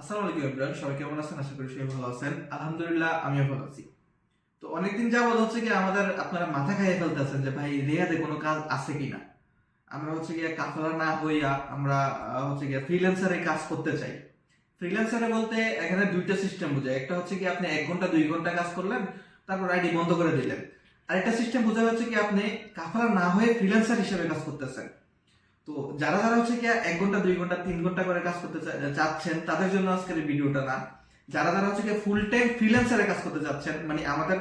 আসসালামু আলাইকুম ইমরান সবাই কেমন আছেন? আশা করি সবাই ভালো আছেন। আলহামদুলিল্লাহ, আমিও ভালো আছি। তো অনেকদিন যাবত হচ্ছে কি আমাদের আপনারা মাথা খাইয়ে ফেলতেছেন যে, ভাই, রিয়াদে কোনো কাজ আছে আমরা হচ্ছে গিয়ে কাফলা না হইয়া আমরা হচ্ছে গিয়ে ফ্রিল্যান্সারে কাজ করতে চাই। ফ্রিল্যান্সারে বলতে এখানে দুইটা সিস্টেম বোঝায়। একটা হচ্ছে কি আপনি এক ঘণ্টা, দুই ঘণ্টা কাজ করলেন, তারপর আইডি বন্ধ করে দিলেন। আরেকটা সিস্টেম বোঝা হচ্ছে কি আপনি কাফলা না হয়ে ফ্রিল্যান্সার হিসেবে কাজ করতেছেন। তো যারা যারা হচ্ছে কি এক ঘণ্টা, দুই ঘণ্টা, তিন ঘণ্টা করে কাজ করতে চাচ্ছেন, তাদের জন্য আজকের ভিডিওটা না। যারা যারা হচ্ছে কি ফুল টাইম ফ্রিল্যান্সারে কাজ করতে চাচ্ছেন মানে আমাদের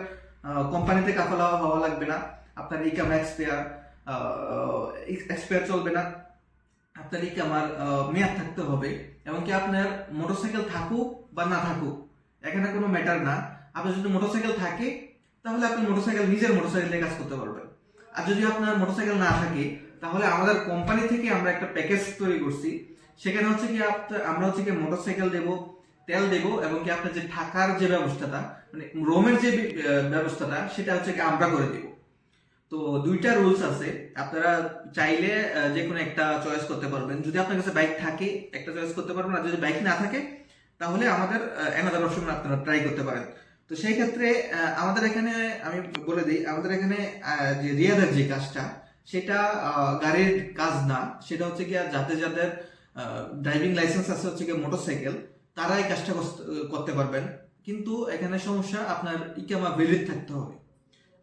কোম্পানিতে কাফালা হওয়া লাগবে না। আপনার ইকাম এক্সপায়ার এক্সপায়ার চলবে না। আপনার ইকামার মেয়াদ থাকতে হবে। এবং কি আপনার মোটরসাইকেল থাকুক বা না থাকুক, এখানে কোনো ম্যাটার না। আপনার যদি মোটরসাইকেল থাকে, তাহলে আপনি মোটরসাইকেল নিজের মোটরসাইকেল দিয়ে কাজ করতে পারবেন। আর যদি আপনার মোটরসাইকেল না থাকে তাহলে আমাদের কোম্পানি থেকে আমরা একটা প্যাকেজ তৈরি করছি। সেখানে হচ্ছে কি আমরা হচ্ছে কি মোটরসাইকেল দেবো, তেল দেবো এবং কি আপনার যে থাকার যে ব্যবস্থাটা মানে রোমের যে ব্যবস্থাটা, সেটা হচ্ছে কি আমরা করে দেবো। তো দুইটা রুলস আছে। আপনারা চাইলে যে কোনো একটা চয়েস করতে পারবেন। যদি আপনার কাছে বাইক থাকে, একটা চয়েস করতে পারবেন। আর যদি বাইক না থাকে, তাহলে আমাদের অ্যানাদার অপশন আপনারা ট্রাই করতে পারেন। তো সেই ক্ষেত্রে আমাদের এখানে, আমি বলে দিই, আমাদের এখানে যে রিয়াদের যে কাজটা সেটা গাড়ির কাজ না। সেটা হচ্ছে কি যাদের যাদের ড্রাইভিং লাইসেন্স আছে হচ্ছে কি মোটরসাইকেল তারা এই কাজটা করতে পারবেন। কিন্তু এখানে সমস্যা, আপনার ইকামা ভ্যালিড থাকতে হবে।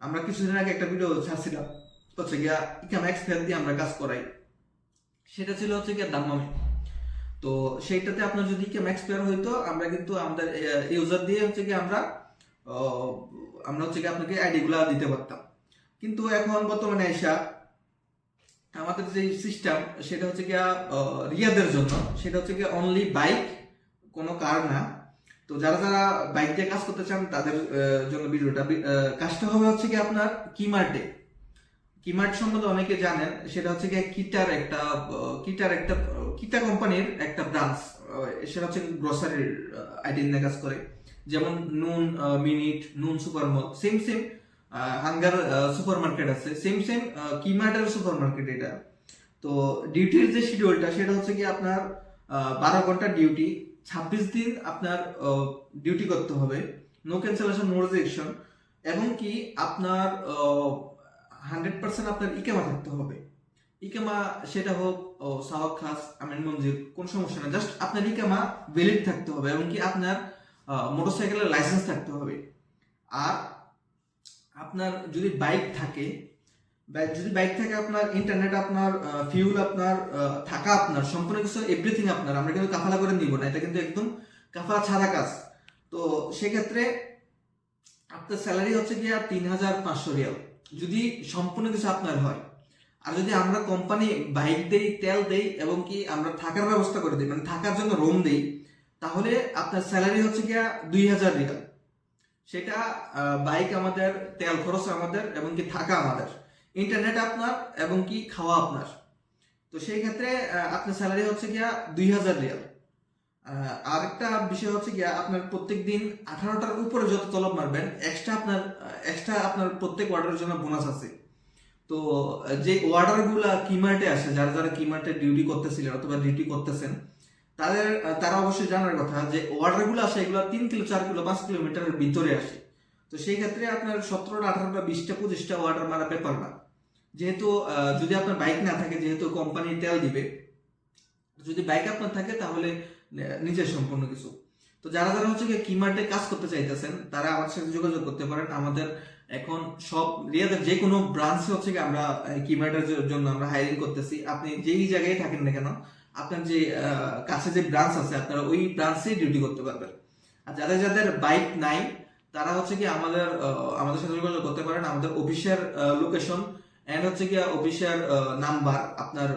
আমরা কিছুদিন আগে একটা ভিডিও ছাড়ছিলাম, হচ্ছে গিয়া ইকামা এক্সপেয়ার দিয়ে আমরা কাজ করাই। সেটা ছিল হচ্ছে গিয়া দাম্মামে। তো সেইটাতে আপনার যদি ইকামা এক্সপায়ার হইতো, আমরা কিন্তু আমাদের ইউজার দিয়ে হচ্ছে কি আমরা আমরা হচ্ছে কি আপনাকে আইডি গুলা দিতে পারতাম। কিন্তু এখন বর্তমানে এসা আমাদের যে সিস্টেম সেটা হচ্ছে গিয়া রিয়াদের জন্য। সেটা হচ্ছে গিয়া অনলি বাইক কোনো কার না। তো যারা যারা বাইক দিয়ে কাজ করতে চান, তাদের জন্য ভিডিওটা কাজটা হবে হচ্ছে কি আপনার কিমার্টে কিমার্ট সম্বন্ধে অনেকে জানেন, সেটা হচ্ছে গিয়ে কিটার একটা কিটার একটা কিটা কোম্পানির একটা ব্রাঞ্চ সেটা হচ্ছে গ্রসারির নিয়ে কাজ করে। যেমন Noon minute, Noon super mall same same hunger super market আছে। সেম সেম কিমার্টের সুপার মার্কেট এটা। তো ডিউটির যে শিডিউলটা সেটা হচ্ছে কি আপনার বারো ঘণ্টা ডিউটি ছাব্বিশ দিন আপনার ডিউটি করতে হবে। নো ক্যান্সেলেশন নো রিজেকশন এবং কি আপনার হান্ড্রেড পার্সেন্ট আপনার ইকেমা থাকতে হবে। ইকেমা সেটা হোক সাহক, খাস, আমিন মঞ্জির কোন সমস্যা না। জাস্ট আপনার ইকেমা ভ্যালিড থাকতে হবে এবং কি আপনার মোটরসাইকেলের লাইসেন্স থাকতে হবে। আর আপনার যদি বাইক থাকে যদি বাইক থাকে আপনার ইন্টারনেট আপনার ফিউল আপনার থাকা আপনার, সম্পূর্ণ কিছু এভরিথিং আপনার, আমরা কিন্তু কাফালা করে নিব না, এটা কিন্তু একদম কাফালা ছাড়া কাজ। তো সেক্ষেত্রে আপনার স্যালারি হচ্ছে গিয়ে তিন হাজার পাঁচশো রিয়াল, যদি সম্পূর্ণ কিছু আপনার হয়। আর যদি আমরা কোম্পানি বাইক দেই, তেল দেই, এবং কি আমরা থাকার ব্যবস্থা করে দিই মানে থাকার জন্য রুম দেই, তাহলে আপনার স্যালারি হচ্ছে গিয়া দুই হাজার রিয়াল। সেটা বাইক আমাদের, তেল খরচ আমাদের, এবং কি থাকা আমাদের। ইন্টারনেট আপনার, এবং কি খাওয়া আপনার। তো সেই ক্ষেত্রে আপনার স্যালারি হচ্ছে গিয়া দুই হাজার রিয়াল। আরেকটা বিষয় হচ্ছে গিয়া, আপনার প্রত্যেক দিন আঠারোটার উপরে যত তলব মারবেন এক্সট্রা আপনার এক্সট্রা আপনার প্রত্যেক অর্ডারের জন্য বোনাস আছে। তো, যে অর্ডারগুলা কিমার্টে আসে, যারা যারা কিমার্টে ডিউটি করতেছিলেন, অথবা ডিউটি করতেছেন তাদের তারা অবশ্যই জানার কথা যে অর্ডারগুলো আসে, এগুলো তিন কিলো, চার কিলো পাঁচ কিলোমিটারের ভিতরে আসে। তো সেই ক্ষেত্রে আপনার সতেরোটা, আঠারোটা, বিশটা, পঁচিশটা অর্ডার মারা পেপার না। যেহেতু যদি আপনার বাইক না থাকে, যেহেতু কোম্পানি তেল দিবে, যদি বাইক আপনার থাকে, তাহলে নিজের সম্পূর্ণ কিছু। তো যারা যারা হচ্ছে কি কিমার্টে কাজ করতে চাইতেছেন, তারা আমার সাথে যোগাযোগ করতে পারেন। আমাদের এখন সব, রিয়াদের যে কোনো ব্রাঞ্চে হচ্ছে কি আমরা কিমার্টের জন্য আমরা হায়ারিং করতেছি। আপনি যেই জায়গায় থাকেন না কেন আপনার যে কাছে যে ব্রাঞ্চ আছে, আপনারা ওই ব্রাঞ্চে ডিউটি করতে পারবেন। আর যাদের যাদের বাইক নাই, তারা হচ্ছে কি আমাদের আমাদের সাথে যোগাযোগ করতে পারেন। আমাদের অফিসের লোকেশন এন্ড হচ্ছে কি অফিসের নাম্বার আপনার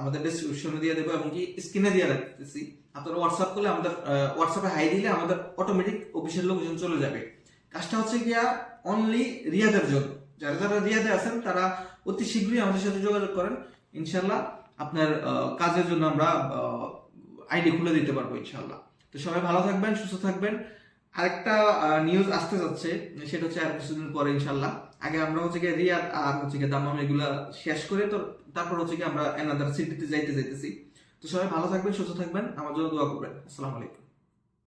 আমাদের ডিসক্রিপশনে দিয়ে দেবো এবং কি স্ক্রিনে দিয়ে রাখতেছি। আপনারা হোয়াটসঅ্যাপ করলে আমাদের হোয়াটসঅ্যাপে হাই দিলে আমাদের অটোমেটিক অফিসের লোকেশন চলে যাবে। কাজটা হচ্ছে গিয়া অনলি রিয়াদের জন্য। যারা যারা রিয়াদে আছেন, তারা অতি শীঘ্রই আমাদের সাথে যোগাযোগ করেন। ইনশাল্লাহ আপনার কাজের জন্য আমরা আইডি খুলে দিতে পারব ইনশাল্লাহ তো সবাই ভালো থাকবেন, সুস্থ থাকবেন। আরেকটা নিউজ আসতে যাচ্ছে, সেটা হচ্ছে আর কিছুদিন পরে ইনশাল্লাহ আগে আমরা হচ্ছে গিয়ে রিয়াদ আর হচ্ছে গিয়ে দাম্মাম এগুলা শেষ করে তো তারপর হচ্ছে গিয়ে আমরা এনাদার সিটিতে যাইতে যাইতেছি। তো সবাই ভালো থাকবেন, সুস্থ থাকবেন, আমার জন্য দোয়া করবেন। আসসালামু আলাইকুম।